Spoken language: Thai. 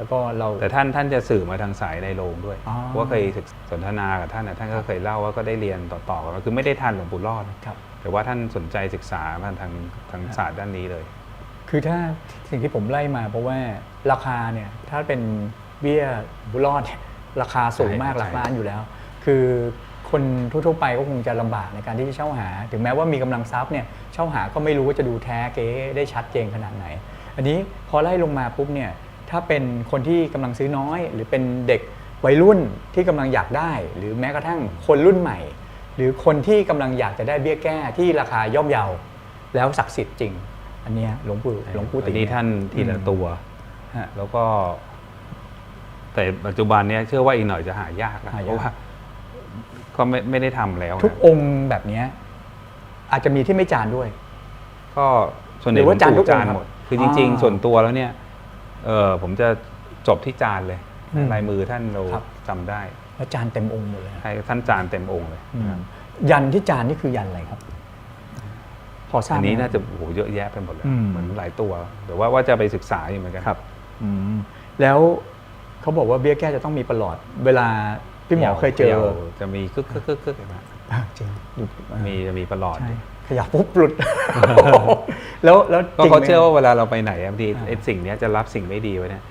แล้วก็เรา แต่ท่านท่านจะสื่อมาทางสายในโรงด้วยอ๋อเพราะว่าเคยศึกสนทนากับท่านนะท่านก็เคยเล่าว่าก็ได้เรียนต่อๆกันมาคือไม่ได้ทันหลวงปู่รอดครับ แต่ว่าท่านสนใจศึกษามาทางทางศาสตร์ด้านนี้เลย คือถ้าสิ่งที่ผมไล่มาเพราะว่าราคาเนี่ยถ้าเป็นเบี้ยบุญรอดเนี่ยราคาสูงมากใช่หลักล้านอยู่แล้ว คือคนทั่วๆไปก็คงจะลำบากในการที่จะเช่าหา ถึงแม้ว่ามีกำลังทรัพย์เนี่ยเช่าหาก็ไม่รู้ว่าจะดูแท้เก๊ได้ชัดเจนขนาดไหน อันนี้พอไล่ลงมาปุ๊บเนี่ย ถ้าเป็นคนที่กำลังซื้อน้อย หรือเป็นเด็กวัยรุ่นที่กำลังอยากได้ หรือแม้กระทั่งคนรุ่นใหม่ หรือคนที่กำลังอยากจะได้เบี้ยแก้ที่ราคาย่อมเยาแล้วศักดิ์สิทธิ์จริง อันเนี้ยหลวงปู่หลวงปู่อัตินนี้ท่านทีละตัวฮะแล้วก็ แต่ปัจจุบันเนี้ยเชื่อว่าอีกหน่อยจะหายากนะหายากเพราะว่าก็ไม่ไม่ได้ทำแล้วนะทุกองค์แบบเนี้ยอาจจะมีที่ไม่จานด้วย ก็ส่วนใหหรืญ่อว่าจานทุกองค์จานครับหมดคือจริงอ่าๆส่วนตัวแล้วเนี่ย เออผมจะจบที่จานเลยอืมลายมือท่านเราครับ จำได้แล้วจานเต็มองค์หมดเลยนะให้ท่านจานเต็มองค์เลยอืมนะครับยันที่จานนี่คือยันอะไรครับ พอทราบอันนี้ไหมน่าจะโอ้โหเยอะแยะไปหมดเลยอืม เหมือนหลายตัวแต่ว่าว่าจะไปศึกษาอยู่เหมือนกันครับอืมแล้วเขาบอกว่าเบี้ยแก้จะต้องมีประหลอด เวลาพี่หมอเคยเจอขย่าจะมีกึกกึกกึกกึกนะอะจริงอยู่มีจะมีประหลอด ใช่อยู่ขยับปุ๊บหลุด แล้วแล้วก็จริงเขาไหมเชื่อว่าเวลาเราไปไหนอะบางทีอ่าไอ้สิ่งเนี้ยจะรับสิ่งไม่ดีไว้เนี่ย